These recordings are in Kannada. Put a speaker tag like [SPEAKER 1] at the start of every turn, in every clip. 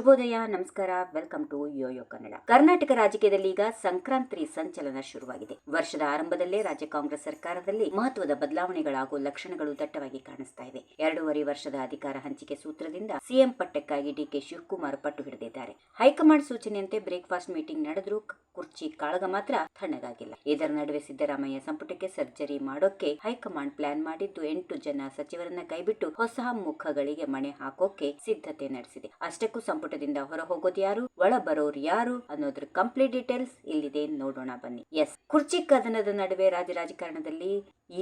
[SPEAKER 1] ಶುಭೋದಯ, ನಮಸ್ಕಾರ. Welcome to yoyo Kannada. Karnataka ರಾಜಕೀಯದಲ್ಲಿ ಈಗ ಸಂಕ್ರಾಂತಿ ಸಂಚಲನ ಶುರುವಾಗಿದೆ. ವರ್ಷದ ಆರಂಭದಲ್ಲೇ ರಾಜ್ಯ ಕಾಂಗ್ರೆಸ್ ಸರ್ಕಾರದಲ್ಲಿ ಮಹತ್ವದ ಬದಲಾವಣೆಗಳಾಗುವ ಲಕ್ಷಣಗಳು ದಟ್ಟವಾಗಿ ಕಾಣಿಸ್ತಾ ಇವೆ. ಎರಡೂವರೆ ವರ್ಷದ ಅಧಿಕಾರ ಹಂಚಿಕೆ ಸೂತ್ರದಿಂದ ಸಿಎಂ ಪಟ್ಟಕ್ಕಾಗಿ ಡಿಕೆ ಶಿವಕುಮಾರ್ ಪಟ್ಟು ಹಿಡಿದಿದ್ದಾರೆ. ಹೈಕಮಾಂಡ್ ಸೂಚನೆಯಂತೆ ಬ್ರೇಕ್ಫಾಸ್ಟ್ ಮೀಟಿಂಗ್ ನಡೆದರೂ ಕುರ್ಚಿ ಕಾಳಗ ಮಾತ್ರ ತಣ್ಣಗಾಗಿಲ್ಲ. ಇದರ ನಡುವೆ ಸಿದ್ದರಾಮಯ್ಯ ಸಂಪುಟಕ್ಕೆ ಸರ್ಜರಿ ಮಾಡೋಕೆ ಹೈಕಮಾಂಡ್ ಪ್ಲಾನ್ ಮಾಡಿದ್ದು ಎಂಟು ಜನ ಸಚಿವರನ್ನ ಕೈಬಿಟ್ಟು ಹೊಸ ಮುಖಗಳಿಗೆ ಮಣೆ ಹಾಕೋಕೆ ಸಿದ್ಧತೆ ನಡೆಸಿದೆ. ಅಷ್ಟಕ್ಕೂ ಸಂಪುಟದಿಂದ ಹೊರ ಹೋಗೋದು ಯಾರು? ಒಳ ಬರೋರು ಯಾರು? ಅನ್ನೋದ್ರ ಕಂಪ್ಲೀಟ್ ಡೀಟೇಲ್ಸ್ ಇಲ್ಲಿದೆ. ನೋಡೋಣ, ಬನ್ನಿ. ಎಸ್ ಕುರ್ಚಿ ಕದನದ ನಡುವೆ ರಾಜ್ಯ ರಾಜಕಾರಣದಲ್ಲಿ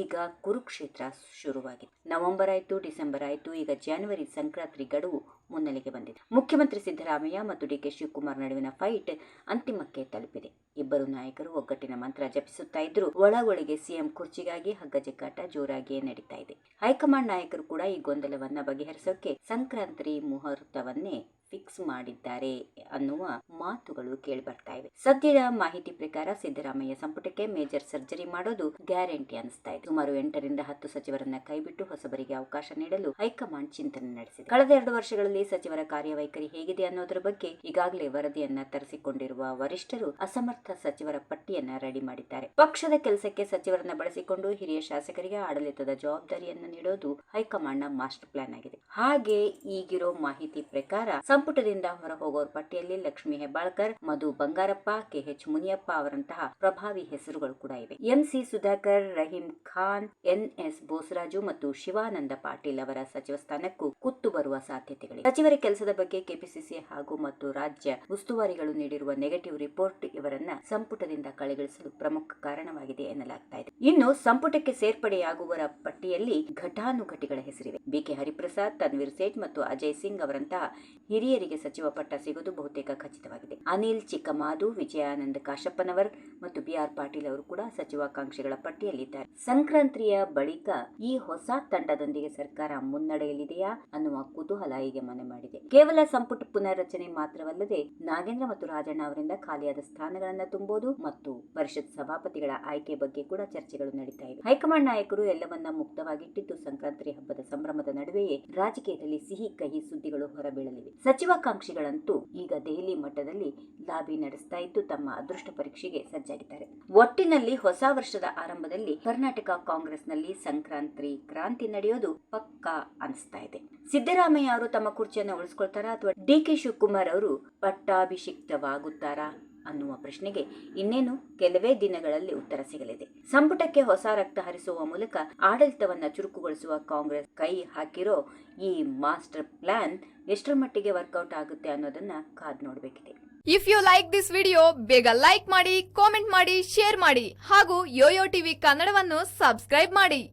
[SPEAKER 1] ಈಗ ಕುರುಕ್ಷೇತ್ರ ಶುರುವಾಗಿದೆ. ನವೆಂಬರ್ ಆಯಿತು, ಡಿಸೆಂಬರ್ ಆಯಿತು, ಈಗ ಜನವರಿ ಸಂಕ್ರಾಂತಿ ಗಡುವು ಮುನ್ನೆಲೆಗೆ ಬಂದಿದೆ. ಮುಖ್ಯಮಂತ್ರಿ ಸಿದ್ದರಾಮಯ್ಯ ಮತ್ತು ಡಿಕೆ ಶಿವಕುಮಾರ್ ನಡುವಿನ ಫೈಟ್ ಅಂತಿಮಕ್ಕೆ ತಲುಪಿದೆ. ಇಬ್ಬರು ನಾಯಕರು ಒಗ್ಗಟ್ಟಿನ ಮಂತ್ರ ಜಪಿಸುತ್ತಾ ಇದ್ರು. ಒಳ ಒಳಗೆ ಸಿಎಂ ಕುರ್ಚಿಗಾಗಿ ಹಗ್ಗ ಜಗ್ಗಾಟ ಜೋರಾಗಿಯೇ ನಡೀತಾ ಇದೆ. ಹೈಕಮಾಂಡ್ ನಾಯಕರು ಕೂಡ ಈ ಗೊಂದಲವನ್ನ ಬಗೆಹರಿಸೋಕೆ ಸಂಕ್ರಾಂತಿ ಮುಹೂರ್ತವನ್ನೇ ಫಿಕ್ಸ್ ಮಾಡಿದ್ದಾರೆ ಅನ್ನುವ ಮಾತುಗಳು ಕೇಳಿಬರ್ತಾ ಇವೆ ಸದ್ಯದ ಮಾಹಿತಿ ಪ್ರಕಾರ ಸಿದ್ದರಾಮಯ್ಯ ಸಂಪುಟಕ್ಕೆ ಮೇಜರ್ ಸರ್ಜರಿ ಮಾಡೋದು ಗ್ಯಾರಂಟಿ ಅನಿಸ್ತಾ ಇದೆ. ಸುಮಾರು ಎಂಟರಿಂದ ಹತ್ತು ಸಚಿವರನ್ನ ಕೈಬಿಟ್ಟು ಹೊಸಬರಿಗೆ ಅವಕಾಶ ನೀಡಲು ಹೈಕಮಾಂಡ್ ಚಿಂತನೆ ನಡೆಸಿದೆ. ಕಳೆದ ಎರಡು ವರ್ಷಗಳಲ್ಲಿ ಸಚಿವರ ಕಾರ್ಯವೈಖರಿ ಹೇಗಿದೆ ಅನ್ನೋದರ ಬಗ್ಗೆ ಈಗಾಗಲೇ ವರದಿಯನ್ನ ತರಿಸಿಕೊಂಡಿರುವ ವರಿಷ್ಠರು ಅಸಮರ್ಥ ಸಚಿವರ ಪಟ್ಟಿಯನ್ನ ರೆಡಿ ಮಾಡಿದ್ದಾರೆ. ಪಕ್ಷದ ಕೆಲಸಕ್ಕೆ ಸಚಿವರನ್ನ ಬಳಸಿಕೊಂಡು ಹಿರಿಯ ಶಾಸಕರಿಗೆ ಆಡಳಿತದ ಜವಾಬ್ದಾರಿಯನ್ನು ನೀಡೋದು ಹೈಕಮಾಂಡ್ನ ಮಾಸ್ಟರ್ ಪ್ಲಾನ್ ಆಗಿದೆ. ಹಾಗೆ ಈಗಿರೋ ಮಾಹಿತಿ ಪ್ರಕಾರ ಸಂಪುಟದಿಂದ ಹೊರ ಹೋಗೋರ ಪಟ್ಟಿಯಲ್ಲಿ ಲಕ್ಷ್ಮಿ ಹೆಬ್ಬಾಳ್ಕರ್, ಮಧು ಬಂಗಾರಪ್ಪ, ಕೆಎಚ್ ಮುನಿಯಪ್ಪ ಅವರಂತಹ ಪ್ರಭಾವಿ ಹೆಸರುಗಳು ಕೂಡ ಇವೆ. ಎಂಸಿ ಸುಧಾಕರ್, ರಹೀಂ ಖಾನ್ ಎನ್ಎಸ್ ಬೋಸರಾಜು ಮತ್ತು ಶಿವಾನಂದ ಪಾಟೀಲ್ ಅವರ ಸಚಿವ ಸ್ಥಾನಕ್ಕೂ ಕುತ್ತು ಬರುವ ಸಾಧ್ಯತೆಗಳಿವೆ. ಸಚಿವರ ಕೆಲಸದ ಬಗ್ಗೆ ಕೆಪಿಸಿಸಿ ಹಾಗೂ ಮತ್ತು ರಾಜ್ಯ ಉಸ್ತುವಾರಿಗಳು ನೀಡಿರುವ ನೆಗೆಟಿವ್ ರಿಪೋರ್ಟ್ ಇವರನ್ನ ಸಂಪುಟದಿಂದ ಕಳೆಗಳಿಸಲು ಪ್ರಮುಖ ಕಾರಣವಾಗಿದೆ ಎನ್ನಲಾಗ್ತಾ ಇದೆ. ಇನ್ನು ಸಂಪುಟಕ್ಕೆ ಸೇರ್ಪಡೆಯಾಗುವವರ ಪಟ್ಟಿಯಲ್ಲಿ ಘಟಾನುಘಟಿಗಳ ಹೆಸರಿವೆ. ಬಿಕೆ ಹರಿಪ್ರಸಾದ್, ತನ್ವೀರ್ ಸೇಠ್ ಮತ್ತು ಅಜಯ್ ಸಿಂಗ್ ಅವರಂತಹ ಹಿರಿಯರಿಗೆ ಸಚಿವ ಪಟ್ಟ ಸಿಗುವುದು ಬಹುತೇಕ ಖಚಿತವಾಗಿದೆ. ಅನಿಲ್ ಚಿಕ್ಕಮಾದು, ವಿಜಯಾನಂದ ಕಾಶಪ್ಪನವರ್ ಮತ್ತು ಬಿಆರ್ ಪಾಟೀಲ್ ಅವರು ಕೂಡ ಸಚಿವಾಕಾಂಕ್ಷಿಗಳ ಪಟ್ಟಿಯಲ್ಲಿದ್ದಾರೆ. ಸಂಕ್ರಾಂತಿಯ ಬಳಿಕ ಈ ಹೊಸ ತಂಡದೊಂದಿಗೆ ಸರ್ಕಾರ ಮುನ್ನಡೆಯಲಿದೆಯಾ ಅನ್ನುವ ಕುತೂಹಲ ಹೀಗೆ ಮನೆ ಮಾಡಿದೆ. ಕೇವಲ ಸಂಪುಟ ಪುನರ್ರಚನೆ ಮಾತ್ರವಲ್ಲದೆ ನಾಗೇಂದ್ರ ಮತ್ತು ರಾಜಣ್ಣ ಅವರಿಂದ ಖಾಲಿಯಾದ ಸ್ಥಾನಗಳನ್ನು ತುಂಬೋದು ಮತ್ತು ಪರಿಷತ್ ಸಭಾಪತಿಗಳ ಆಯ್ಕೆ ಬಗ್ಗೆ ಕೂಡ ಚರ್ಚೆಗಳು ನಡೀತಾ ಇವೆ. ಹೈಕಮಾಂಡ್ ನಾಯಕರು ಎಲ್ಲವನ್ನ ಮುಕ್ತವಾಗಿಟ್ಟಿದ್ದು ಸಂಕ್ರಾಂತಿ ಹಬ್ಬದ ಸಂಭ್ರಮದ ನಡುವೆಯೇ ರಾಜಕೀಯದಲ್ಲಿ ಸಿಹಿ ಕಹಿ ಸುದ್ದಿಗಳು ಹೊರಬೀಳಲಿವೆ. ಸಚಿವಾಕಾಂಕ್ಷಿಗಳಂತೂ ಈಗ ದೆಹಲಿ ಮಟ್ಟದಲ್ಲಿ ಲಾಬಿ ನಡೆಸ್ತಾ ಇದ್ದು ತಮ್ಮ ಅದೃಷ್ಟ ಪರೀಕ್ಷೆಗೆ ಸಜ್ಜಾಗಿದ್ದಾರೆ. ಒಟ್ಟಿನಲ್ಲಿ ಹೊಸ ವರ್ಷದ ಆರಂಭದಲ್ಲಿ ಕರ್ನಾಟಕ ಕಾಂಗ್ರೆಸ್ನಲ್ಲಿ ಸಂಕ್ರಾಂತಿ, ಕ್ರಾಂತಿ ನಡೆಯೋದು ಪಕ್ಕಾ ಅನಿಸ್ತಾ ಇದೆ. ಸಿದ್ದರಾಮಯ್ಯ ಅವರು ತಮ್ಮ ಕುರ್ಚಿಯನ್ನು ಉಳಿಸ್ಕೊಳ್ತಾರಾ ಅಥವಾ ಡಿ ಕೆ ಶಿವಕುಮಾರ್ ಅವರು ಪಟ್ಟಾಭಿಷಿಕ್ತವಾಗುತ್ತಾರಾ? ಅನ್ನುವ ಪ್ರಶ್ನೆಗೆ ಇನ್ನೇನು ಕೆಲವೇ ದಿನಗಳಲ್ಲಿ ಉತ್ತರ ಸಿಗಲಿದೆ. ಸಂಪುಟಕ್ಕೆ ಹೊಸ ರಕ್ತ ಹರಿಸುವ ಮೂಲಕ ಆಡಳಿತವನ್ನ ಚುರುಕುಗೊಳಿಸುವ ಕಾಂಗ್ರೆಸ್ ಕೈ ಹಾಕಿರೋ ಈ ಮಾಸ್ಟರ್ ಪ್ಲಾನ್ ಎಷ್ಟರ ಮಟ್ಟಿಗೆ ವರ್ಕೌಟ್ ಆಗುತ್ತೆ ಅನ್ನೋದನ್ನ ಕಾದ್ ನೋಡಬೇಕಿದೆ.
[SPEAKER 2] If you like this video ಬೇಗ ಲೈಕ್ ಮಾಡಿ ಕಾಮೆಂಟ್ ಮಾಡಿ ಶೇರ್ ಮಾಡಿ ಹಾಗೂ ಯೋಯೋ ಟಿವಿ ಕನ್ನಡವನ್ನು ಸಬ್ಸ್ಕ್ರೈಬ್ ಮಾಡಿ.